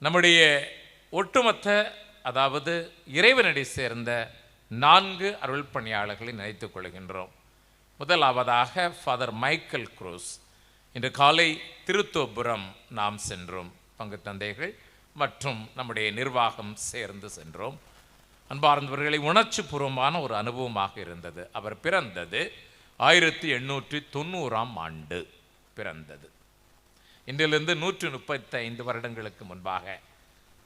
நம்முடைய ஒட்டுமொத்த அதாவது இறைவனடி சேர்ந்த நான்கு அருள் பணியாளர்களை நினைத்துக் கொள்கின்றோம். முதலாவதாக ஃபாதர் மைக்கேல் குரூஸ் இன்று காலை திருத்தோபுரம் நாம் சென்றோம். பங்கு தந்தைகள் மற்றும் நம்முடைய நிர்வாகம் சேர்ந்து சென்றோம். அன்பார்ந்தவர்களை உணர்ச்சி பூர்வமான ஒரு அனுபவமாக இருந்தது. அவர் பிறந்தது ஆயிரத்தி எண்ணூற்றி தொண்ணூறாம் ஆண்டு பிறந்தது. இன்றிலிருந்து நூற்று முப்பத்தைந்து வருடங்களுக்கு முன்பாக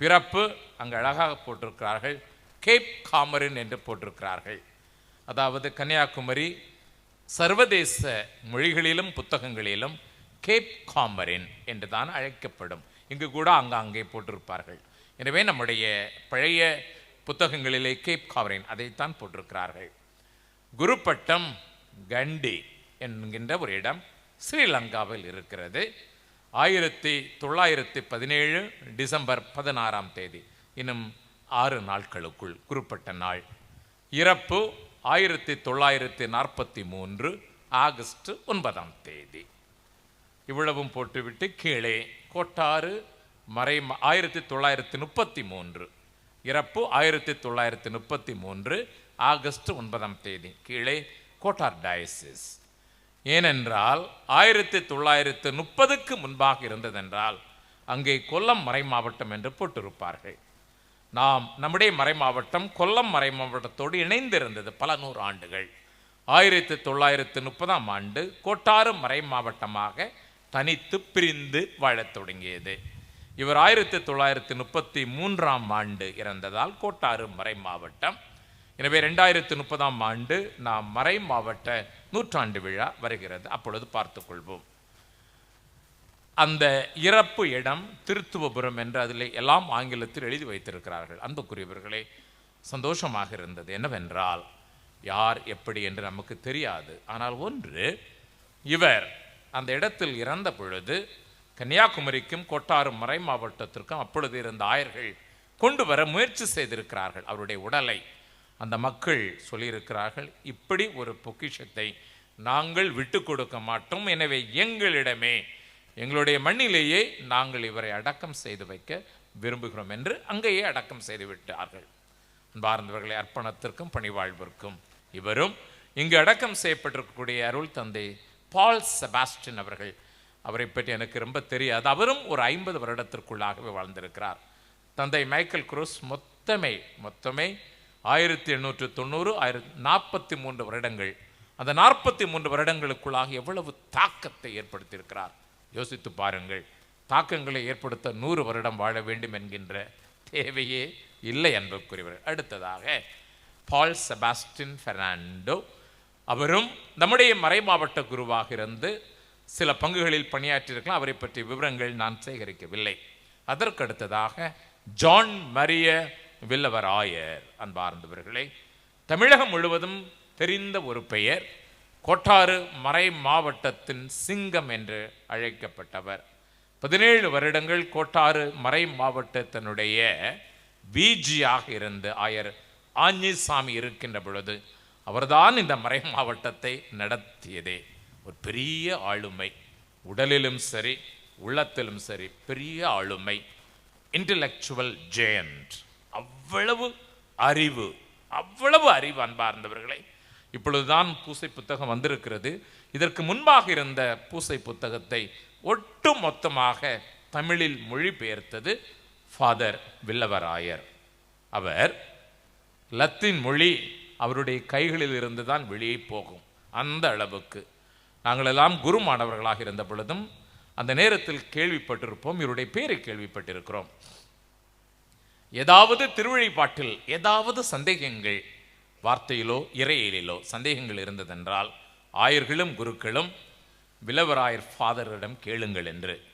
பிறப்பு அங்கு அழகாக போட்டிருக்கிறார்கள். கேப் காமரின் என்று போட்டிருக்கிறார்கள். அதாவது கன்னியாகுமரி சர்வதேச மொழிகளிலும் புத்தகங்களிலும் கேப் காமரின் என்று தான் அழைக்கப்படும். இங்கு கூட அங்காங்கே போட்டிருப்பார்கள். எனவே நம்முடைய பழைய புத்தகங்களிலே கேப் காமரின் அதைத்தான் போட்டிருக்கிறார்கள். குருப்பட்டம் கண்டி என்கின்ற ஒரு இடம் ஸ்ரீலங்காவில் இருக்கிறது. ஆயிரத்தி தொள்ளாயிரத்தி பதினேழு டிசம்பர் பதினாறாம் தேதி இன்னும் ஆறு நாட்களுக்குள் குறிப்பிட்ட நாள். இறப்பு ஆயிரத்தி தொள்ளாயிரத்தி நாற்பத்தி மூன்று ஆகஸ்ட் ஒன்பதாம் தேதி. இவ்வளவும் போட்டுவிட்டு கீழே கோட்டாறு மறை ஆயிரத்தி தொள்ளாயிரத்தி முப்பத்தி மூன்று. இறப்பு ஆயிரத்தி தொள்ளாயிரத்தி முப்பத்தி மூன்று ஆகஸ்ட் ஒன்பதாம் தேதி கீழே கோட்டார் டயசிஸ். ஏனென்றால் ஆயிரத்தி தொள்ளாயிரத்து முப்பதுக்கு முன்பாக இருந்ததென்றால் அங்கே கொல்லம் மறை மாவட்டம் என்று போட்டிருப்பார்கள். நாம் நம்முடைய மறை மாவட்டம் கொல்லம் மறை மாவட்டத்தோடு இணைந்திருந்தது பல நூறு ஆண்டுகள். ஆயிரத்தி தொள்ளாயிரத்து முப்பதாம் ஆண்டு கோட்டாறு மறை மாவட்டமாக தனித்து பிரிந்து வாழத் தொடங்கியது. இவர் ஆயிரத்தி தொள்ளாயிரத்தி முப்பத்தி மூன்றாம் ஆண்டு இறந்ததால் கோட்டாறு மறை மாவட்டம். எனவே ரெண்டாயிரத்து முப்பதாம் ஆண்டு நாம் மறை மாவட்ட நூற்றாண்டு விழா வருகிறது. அப்பொழுது பார்த்து கொள்வோம் அந்த இறப்பு இடம் திருத்துவபுரம் என்று அதில் எல்லாம் ஆங்கிலத்தில் எழுதி வைத்திருக்கிறார்கள். அன்புக்குரியவர்களே சந்தோஷமாக இருந்தது என்னவென்றால் யார் எப்படி என்று நமக்கு தெரியாது. ஆனால் ஒன்று இவர் அந்த இடத்தில் இறந்த பொழுது கன்னியாகுமரிக்கும் கொட்டாறு மறை மாவட்டத்திற்கும் அப்பொழுது இருந்த ஆயர்கள் கொண்டு வர முயற்சி செய்திருக்கிறார்கள். அவருடைய உடலை அந்த மக்கள் சொல்லியிருக்கிறார்கள் இப்படி ஒரு பொக்கிஷத்தை நாங்கள் விட்டு கொடுக்க மாட்டோம். எனவே எங்களிடமே எங்களுடைய மண்ணிலேயே நாங்கள் இவரை அடக்கம் செய்து வைக்க விரும்புகிறோம் என்று அங்கேயே அடக்கம் செய்து விட்டார்கள். அன்பார்ந்தவர்களை அர்ப்பணத்திற்கும் பணிவாழ்விற்கும் இவரும் இங்கு அடக்கம் செய்யப்பட்டிருக்கக்கூடிய அருள் தந்தை பால் செபாஸ்டின் அவர்கள். அவரை பற்றி எனக்கு ரொம்ப தெரியாது. அவரும் ஒரு ஐம்பது வருடத்திற்குள்ளாகவே வாழ்ந்திருக்கிறார். தந்தை மைக்கேல் குரூஸ் மொத்தமே மொத்தமே ஆயிரத்தி எண்ணூற்று தொண்ணூறு ஆயிரத்தி நாற்பத்தி மூன்று வருடங்கள். அந்த நாற்பத்தி மூன்று வருடங்களுக்குள்ளாக எவ்வளவு தாக்கத்தை ஏற்படுத்தியிருக்கிறார்? யோசித்து பாருங்கள். தாக்கங்களை ஏற்படுத்த நூறு வருடம் வாழ வேண்டும் என்கின்ற தேவையே இல்லை என்பதற்குரியவர் அடுத்ததாக பால் செபாஸ்டின் பெர்னாண்டோ அவரும் நம்முடைய மறைமாவட்ட குருவாக இருந்து சில பங்குகளில் பணியாற்றியிருக்கலாம். அவரை பற்றிய விவரங்கள் நான் சேகரிக்கவில்லை. அதற்கு அடுத்ததாக ஜான் மரிய வில்லவராயர் அன்பார்ந்தவர்களே தமிழகம் முழுவதும் தெரிந்த ஒரு பெயர் கோட்டாறு மறை மாவட்டத்தின் சிங்கம் என்று அழைக்கப்பட்டவர். பதினேழு வருடங்கள் கோட்டாறு மறை மாவட்டத்தினுடைய வீஜியாக இருந்த ஆயர் ஆஞ்சிசாமி இருக்கின்ற பொழுது அவர்தான் இந்த மறை மாவட்டத்தை நடத்தியதே. ஒரு பெரிய ஆளுமை. உடலிலும் சரி உள்ளத்திலும் சரி பெரிய ஆளுமை. இன்டலெக்சுவல் ஜெயண்ட் அவ்வளவு அறிவு அவ்வளவு அறிவு அன்பார்ந்தவர்களே. இப்பொழுதுதான் பூசை புத்தகம் வந்திருக்கிறது. இதற்கு முன்பாக இருந்த பூசை புத்தகத்தை ஒட்டு மொத்தமாக தமிழில் மொழிபெயர்த்தது ஃபாதர் வில்லவராயர். அவர் லத்தீன் மொழி அவருடைய கைகளில் இருந்து தான் வெளியே போகும் அந்த அளவுக்கு. நாங்களெல்லாம் குரு மாணவர்களாக இருந்த பொழுதும் அந்த நேரத்தில் கேள்விப்பட்டிருப்போம். இவருடைய பேரை கேள்விப்பட்டிருக்கிறோம். ஏதாவது திருவிழிப்பாட்டில் ஏதாவது சந்தேகங்கள் வார்த்தையிலோ இறையிலோ சந்தேகங்கள் இருந்ததென்றால் ஆயர்களும் குருக்களும் விலவராயர் ஃபாதரிடம் கேளுங்கள் என்று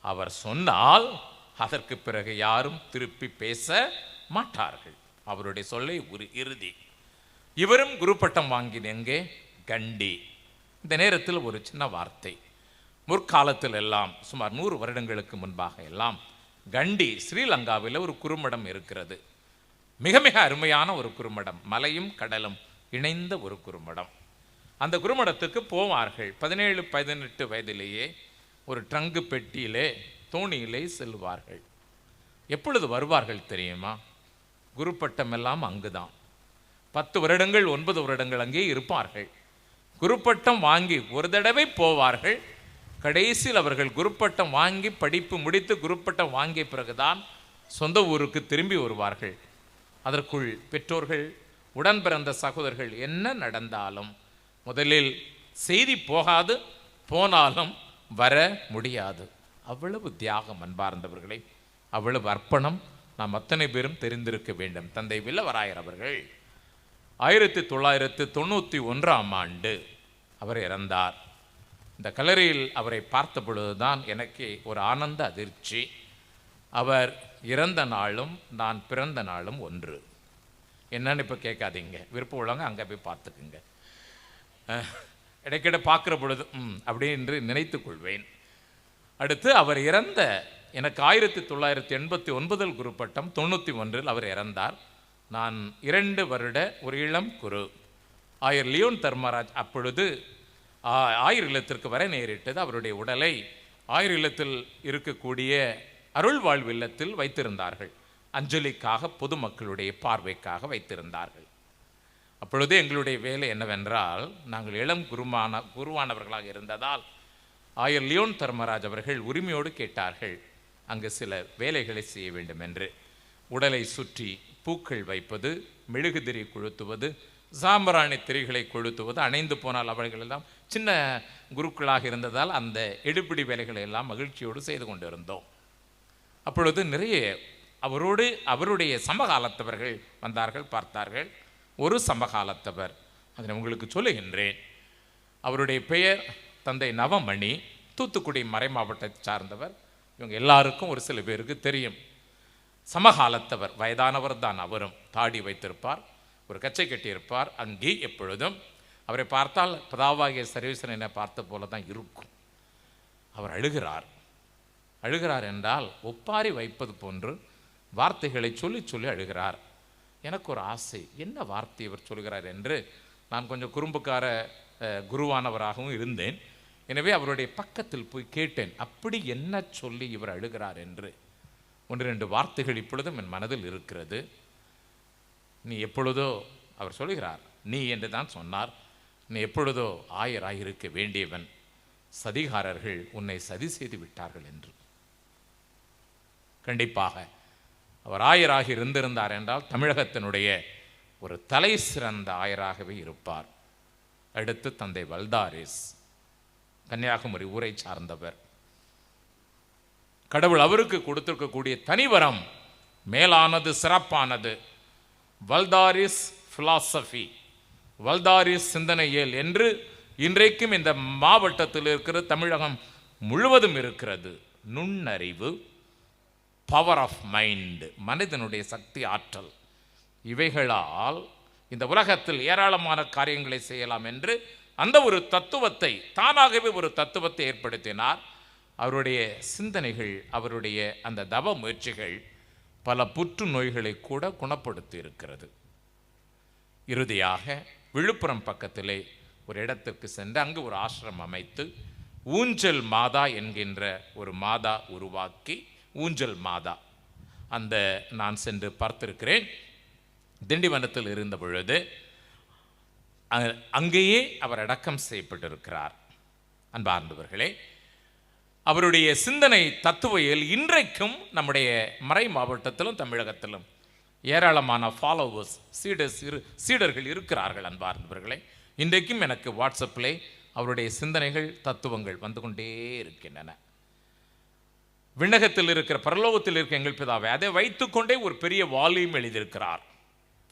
அவர் சொன்னால் அதற்கு பிறகு யாரும் திருப்பி பேச மாட்டார்கள். அவருடைய சொல்லை ஒரு இறுதி. இவரும் குரு பட்டம் எங்கே? கண்டி. இந்த நேரத்தில் ஒரு சின்ன வார்த்தை. முற்காலத்தில் எல்லாம் சுமார் நூறு வருடங்களுக்கு முன்பாக எல்லாம் கண்டி ஸ்ரீலங்காவில் ஒரு குறுமடம் இருக்கிறது. மிக மிக அருமையான ஒரு குறுமடம் மலையும் கடலும் இணைந்த ஒரு குறுமடம் அந்த குறுமடத்துக்கு போவார்கள். பதினேழு பதினெட்டு வயதிலேயே ஒரு ட்ரங்கு பெட்டியிலே தோணியிலே செல்வார்கள். எப்பொழுது வருவார்கள் தெரியுமா? குருப்பட்டம் எல்லாம் அங்குதான். பத்து வருடங்கள் ஒன்பது வருடங்கள் அங்கே இருப்பார்கள். குருப்பட்டம் வாங்கி ஒரு தடவை போவார்கள். கடைசியில் அவர்கள் குருப்பட்டம் வாங்கி படிப்பு முடித்து குருப்பட்டம் வாங்கிய பிறகுதான் சொந்த ஊருக்கு திரும்பி வருவார்கள். அதற்குள் பெற்றோர்கள் உடன் பிறந்த சகோதரர்கள் என்ன நடந்தாலும் முதலில் செய்தி போகாது போனாலும் வர முடியாது. அவ்வளவு தியாகம் அன்பார்ந்தவர்களே அவ்வளவு அர்ப்பணம் நாம் அத்தனை பேரும் தெரிந்திருக்க வேண்டும். தந்தை வில்லவராயர் அவர்கள் ஆயிரத்தி தொள்ளாயிரத்து தொண்ணூற்றி ஒன்றாம் ஆண்டு அவர் இறந்தார். இந்த கல்லறையில் அவரை பார்த்த பொழுதுதான் எனக்கு ஒரு ஆனந்த அதிர்ச்சி. அவர் இறந்த நாளும் நான் பிறந்த நாளும் ஒன்று. என்னன்னு இப்போ கேட்காதீங்க. விருப்பம் உள்ளவங்க அங்கே போய் பார்த்துக்குங்க. இடைக்கிட பார்க்குற பொழுது ம் அப்படி என்று கொள்வேன். அடுத்து அவர் இறந்த எனக்கு ஆயிரத்தி தொள்ளாயிரத்தி எண்பத்தி ஒன்பதில் குருப்பட்டம் தொண்ணூற்றி ஒன்றில் அவர் இறந்தார். நான் இரண்டு வருட ஒரு இளம் குரு. ஆயர் லியோன் தர்மராஜ் அப்பொழுது ஆயுர் இல்லத்திற்கு வர நேரிட்டது அவருடைய உடலை ஆயுர் இல்லத்தில் இருக்கக்கூடிய அருள் வாழ்வு இல்லத்தில் வைத்திருந்தார்கள். அஞ்சலிக்காக பொதுமக்களுடைய பார்வைக்காக வைத்திருந்தார்கள். அப்பொழுது எங்களுடைய வேலை என்னவென்றால் நாங்கள் இளம் குருமான குருவானவர்களாக இருந்ததால் ஆயர் லியோன் தர்மராஜ் அவர்கள் உரிமையோடு கேட்டார்கள் அங்கு சில வேலைகளை செய்ய வேண்டும் என்று உடலை சுற்றி பூக்கள் வைப்பது மெழுகுதிரி கொளுத்துவது சாம்பராணி திரைகளை கொளுத்துவது அணைந்து போனால் அவர்கள் எல்லாம் சின்ன குருக்களாக இருந்ததால் அந்த எடுப்பிடி வேலைகளை எல்லாம் மகிழ்ச்சியோடு செய்து கொண்டிருந்தோம். அப்பொழுது நிறைய அவரோடு அவருடைய சமகாலத்தவர்கள் வந்தார்கள் பார்த்தார்கள். ஒரு சமகாலத்தவர் அதனை உங்களுக்கு சொல்லுகின்றேன். அவருடைய பெயர் தந்தை நவமணி தூத்துக்குடி மறை மாவட்டத்தை சார்ந்தவர். இவங்க எல்லாருக்கும் ஒரு சில பேருக்கு தெரியும். சமகாலத்தவர் வயதானவர் தான் அவரும் தாடி வைத்திருப்பார். ஒரு கச்சை கட்டியிருப்பார். அங்கே எப்பொழுதும் அவரை பார்த்தால் பதாவாகிய சர்வீசனை பார்த்த போல தான் இருக்கும். அவர் அழுகிறார். அழுகிறார் என்றால் ஒப்பாரி வைப்பது போன்று வார்த்தைகளை சொல்லி சொல்லி அழுகிறார். எனக்கு ஒரு ஆசை என்ன வார்த்தை இவர் சொல்கிறார் என்று நான் கொஞ்சம் குறும்புக்கார குருவானவராகவும் இருந்தேன். எனவே அவருடைய பக்கத்தில் போய் கேட்டேன் அப்படி என்ன சொல்லி இவர் அழுகிறார்? என்று. ஒன்று ரெண்டு வார்த்தைகள் இப்பொழுதும் என் மனதில் இருக்கிறது. நீ எப்பொழுதோ அவர் சொல்கிறார் நீ என்று தான் சொன்னார். நீ எப்பொழுதோ ஆயராயிருக்க வேண்டியவன். சதிகாரர்கள் உன்னை சதி செய்து விட்டார்கள் என்று. கண்டிப்பாக அவர் ஆயராக இருந்திருந்தார் என்றால் தமிழகத்தினுடைய ஒரு தலை சிறந்த ஆயராகவே இருப்பார். அடுத்து தந்தை வல்தாரிஸ் கன்னியாகுமரி ஊரை சார்ந்தவர். கடவுள் அவருக்கு கொடுத்திருக்கக்கூடிய தனிவரம் மேலானது சிறப்பானது. வல்தாரிஸ் ஃபிலாசபி வல்தாரிஸ் சிந்தனையியல் என்று இன்றைக்கும் இந்த மாவட்டத்தில் இருக்கிற தமிழகம் முழுவதும் இருக்கிறது. நுண்ணறிவு பவர் ஆஃப் மைண்டு மனிதனுடைய சக்தி ஆற்றல். இவைகளால் இந்த உலகத்தில் ஏராளமான காரியங்களை செய்யலாம் என்று அந்த ஒரு தத்துவத்தை தானாகவே ஒரு தத்துவத்தை ஏற்படுத்தினார். அவருடைய சிந்தனைகள் அவருடைய அந்த தவ முயற்சிகள் பல புற்று நோய்களை கூட குணப்படுத்தி இருக்கிறது இறுதியாக விழுப்புரம் பக்கத்திலே ஒரு இடத்திற்கு சென்று அங்கு ஒரு ஆசிரமம் அமைத்து ஊஞ்சல் மாதா என்கின்ற ஒரு மாதா உருவாக்கி ஊஞ்சல் மாதா. அந்த நான் சென்று பார்த்திருக்கிறேன். திண்டிவனத்தில் இருந்த பொழுது அங்கேயே அவர் அடக்கம் செய்யப்பட்டிருக்கிறார். அன்பார்ந்தவர்களே அவருடைய சிந்தனை தத்துவையில் இன்றைக்கும் நம்முடைய மறை மாவட்டத்திலும் தமிழகத்திலும் ஏராளமான ஃபாலோவர்ஸ் சீடர்ஸ் இரு சீடர்கள் இருக்கிறார்கள் அன்பார்ந்தவர்களே. இன்றைக்கும் எனக்கு வாட்ஸ்அப்பில் அவருடைய சிந்தனைகள் தத்துவங்கள் வந்து கொண்டே இருக்கின்றன. விண்ணகத்தில் இருக்கிற பரலோகத்தில் இருக்கிற எங்கள் பிதாவை அதை வைத்துக்கொண்டே ஒரு பெரிய வால்யூம் எழுதியிருக்கிறார்.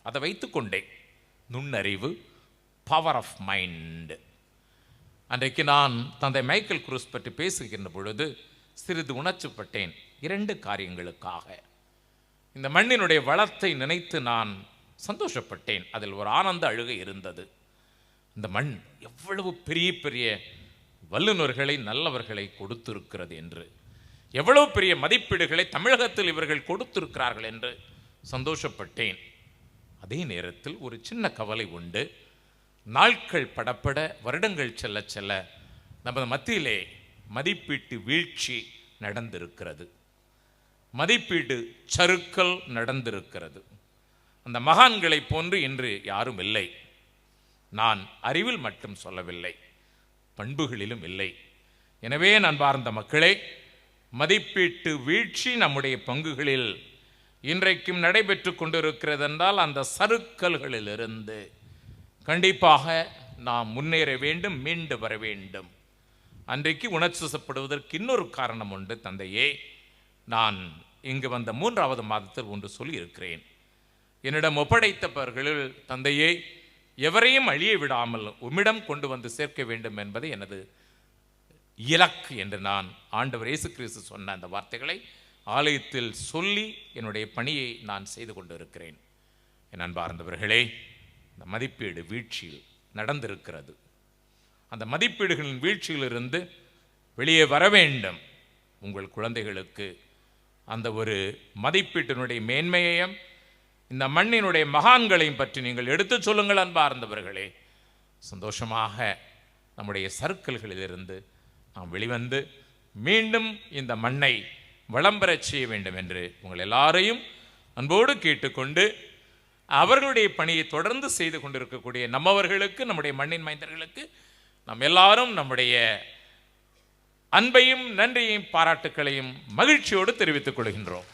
அதை வைத்துக்கொண்டே நுண்ணறிவு பவர் ஆஃப் மைண்டு அன்றைக்கு நான் தந்தை மைக்கேல் குரூஸ் பற்றி பேசுகின்ற பொழுது சிறிது உணர்ச்சிப்பட்டேன் இரண்டு காரியங்களுக்காக. இந்த மண்ணினுடைய வளத்தை நினைத்து நான் சந்தோஷப்பட்டேன். அதில் ஒரு ஆனந்த அழுகை இருந்தது. இந்த மண் எவ்வளவு பெரிய பெரிய வல்லுநர்களை நல்லவர்களை கொடுத்திருக்கிறது என்று எவ்வளவு பெரிய மதிப்பீடுகளை தமிழகத்தில் இவர்கள் கொடுத்திருக்கிறார்கள் என்று சந்தோஷப்பட்டேன். அதே நேரத்தில் ஒரு சின்ன கவலை உண்டு. நாட்கள் படப்பட வருடங்கள் செல்ல செல்ல நமது மத்தியிலே மதிப்பீட்டு வீழ்ச்சி நடந்திருக்கிறது. மதிப்பீடு சறுக்கல் நடந்திருக்கிறது. அந்த மகான்களைப் போன்று இன்று யாரும் இல்லை. நான் அறிவில் மட்டும் சொல்லவில்லை பண்புகளிலும் இல்லை. எனவே நான் பார்ந்த மக்களே மதிப்பீட்டு வீழ்ச்சி நம்முடைய பங்குகளில் இன்றைக்கும் நடைபெற்று கொண்டிருக்கிறது என்றால் அந்த சறுக்கல்களிலிருந்து கண்டிப்பாக நாம் முன்னேற வேண்டும் மீண்டு வர வேண்டும். அன்றைக்கு உணர்ச்சிசப்படுவதற்கு இன்னொரு காரணம் உண்டு தந்தையே. நான் இங்கு வந்த மூன்றாவது மாதத்தில் ஒன்று சொல்லியிருக்கிறேன். என்னிடம் ஒப்படைத்தவர்களில் தந்தையே எவரையும் அழிய விடாமல் உம்மிடம் கொண்டு வந்து சேர்க்க வேண்டும் என்பது எனது இலக்கு என்று நான் ஆண்டவர் இயேசு கிறிஸ்து சொன்ன அந்த வார்த்தைகளை ஆலயத்தில் சொல்லி என்னுடைய பணியை நான் செய்து கொண்டு இருக்கிறேன் என் அன்பார்ந்தவர்களே இந்த மதிப்பீடு வீழ்ச்சியில் நடந்திருக்கிறது. அந்த மதிப்பீடுகளின் வீழ்ச்சியிலிருந்து வெளியே வர வேண்டும். உங்கள் குழந்தைகளுக்கு அந்த ஒரு மதிப்பீட்டினுடைய மேன்மையையும் இந்த மண்ணினுடைய மகான்களையும் பற்றி நீங்கள் எடுத்துச் சொல்லுங்கள் அன்பார்ந்தவர்களே. சந்தோஷமாக நம்முடைய சர்க்கிள்களிலிருந்து நாம் வெளிவந்து மீண்டும் இந்த மண்ணை வளம் செய்ய வேண்டும் என்று உங்கள் எல்லாரையும் அன்போடு கேட்டுக்கொண்டு அவர்களுடைய பணியை தொடர்ந்து செய்து கொண்டிருக்கக்கூடிய நம்மவர்களுக்கு நம்முடைய மண்ணின் மைந்தர்களுக்கு நம் எல்லாரும் நம்முடைய அன்பையும் நன்றியையும் பாராட்டுக்களையும் மகிழ்ச்சியோடு தெரிவித்துக் கொள்கின்றோம்.